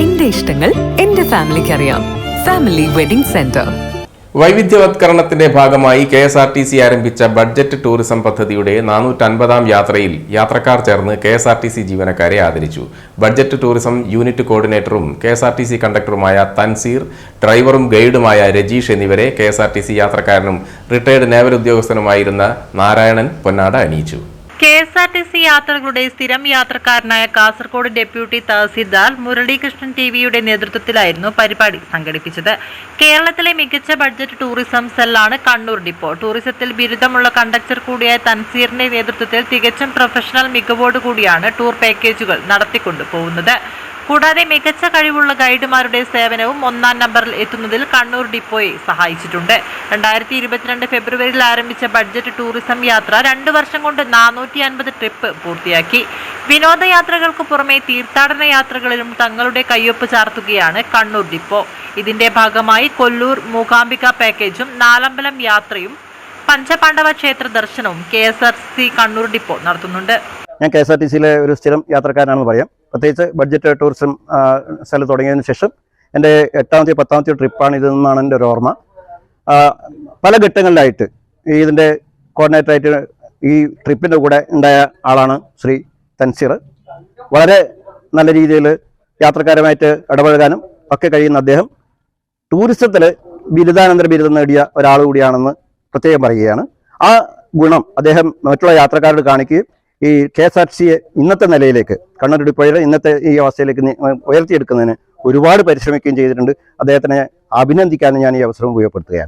എന്റെ ഇഷ്ടങ്ങൾ എന്റെ ഫാമിലിക്ക് അറിയാം ഫാമിലി വെഡിംഗ് സെന്റർ വൈവിധ്യവത്കരണത്തിന്റെ ഭാഗമായി K S R T C ആരംഭിച്ച ബഡ്ജറ്റ് ടൂറിസം പദ്ധതിയുടെ നാനൂറ്റൻപതാം യാത്രയിൽ യാത്രക്കാർ ചേർന്ന് K S R T C ജീവനക്കാരെ ആദരിച്ചു. Budget tourism unit കോർഡിനേറ്ററും K S R T C കണ്ടക്ടറുമായ Thanseer ഡ്രൈവറും ഗൈഡുമായ രജീഷ് എന്നിവരെ K S R T C യാത്രക്കാരനും retired naval ഉദ്യോഗസ്ഥനുമായിരുന്ന നാരായണൻ പൊന്നാട അണിയിച്ചു. കെ എസ് യാത്രകളുടെ സ്ഥിരം യാത്രക്കാരനായ കാസർഗോഡ് ഡെപ്യൂട്ടി തഹസീൽദാർ മുരളീകൃഷ്ണൻ ടി വിയുടെ നേതൃത്വത്തിലായിരുന്നു പരിപാടി സംഘടിപ്പിച്ചത്. കേരളത്തിലെ മികച്ച ബഡ്ജറ്റ് ടൂറിസം സെല്ലാണ് കണ്ണൂർ ഡിപ്പോ. ടൂറിസത്തിൽ ബിരുദമുള്ള കണ്ടക്ടർ കൂടിയായ തൻസീറിന്റെ നേതൃത്വത്തിൽ തികച്ചും പ്രൊഫഷണൽ മികവോടുകൂടിയാണ് ടൂർ പാക്കേജുകൾ നടത്തിക്കൊണ്ടു പോകുന്നത് കൂടാതെ മികച്ച കഴിവുള്ള ഗൈഡുമാരുടെ സേവനവും ഒന്നാം നമ്പറിൽ എത്തുന്നതിൽ കണ്ണൂർ ഡിപ്പോയെ സഹായിച്ചിട്ടുണ്ട്. രണ്ടായിരത്തി ഇരുപത്തിരണ്ട് ഫെബ്രുവരിയിൽ ആരംഭിച്ച ബഡ്ജറ്റ് ടൂറിസം യാത്ര രണ്ടു വർഷം കൊണ്ട് നാനൂറ്റി അൻപത് ട്രിപ്പ് പൂർത്തിയാക്കി. വിനോദയാത്രകൾക്ക് പുറമെ തീർത്ഥാടന യാത്രകളിലും തങ്ങളുടെ കയ്യൊപ്പ് ചാർത്തുകയാണ് കണ്ണൂർ ഡിപ്പോ. ഇതിന്റെ ഭാഗമായി കൊല്ലൂർ മൂകാംബിക പാക്കേജും നാലമ്പലം യാത്രയും പഞ്ചപാണ്ഡവ ക്ഷേത്ര ദർശനവും K S R C Kannur depot നടത്തുന്നുണ്ട്. ഞാൻ കെ എസ് ആർ ടി സിയിലെ ഒരു സ്ഥിരം യാത്രക്കാരനാണെന്ന് പറയാം. പ്രത്യേകിച്ച് ബഡ്ജറ്റ് ടൂറിസം സ്ഥലം തുടങ്ങിയതിന് ശേഷം എന്റെ എട്ടാമത്തെ പത്താമത്തെ ട്രിപ്പാണ് ഇതെന്നാണ് എന്റെ ഒരു ഓർമ്മ. പല ഘട്ടങ്ങളിലായിട്ട് ഈ ഇതിന്റെ കോർഡിനേറ്ററായിട്ട് ഈ ട്രിപ്പിന്റെ കൂടെ ഉണ്ടായ ആളാണ് ശ്രീ തൻസീർ. വളരെ നല്ല രീതിയിൽ യാത്രക്കാരുമായിട്ട് ഇടപഴകാനും ഒക്കെ കഴിയുന്ന അദ്ദേഹം ടൂറിസത്തിൽ ബിരുദാനന്തര ബിരുദം നേടിയ ഒരാൾ കൂടിയാണെന്ന് പ്രത്യേകം പറയുകയാണ്. ആ ഗുണം അദ്ദേഹം മറ്റുള്ള യാത്രക്കാരോട് കാണിക്കുകയും ഈ കെ എസ് ആർ സിയെ ഇന്നത്തെ നിലയിലേക്ക് കണ്ണൂർ ഡിപ്പോയുടെ ഇന്നത്തെ ഈ അവസ്ഥയിലേക്ക് ഉയർത്തിയെടുക്കുന്നതിന് ഒരുപാട് പരിശ്രമിക്കുകയും ചെയ്തിട്ടുണ്ട്. അദ്ദേഹത്തിനെ അഭിനന്ദിക്കാനും ഞാൻ ഈ അവസരം ഉപയോഗപ്പെടുത്തുകയാണ്.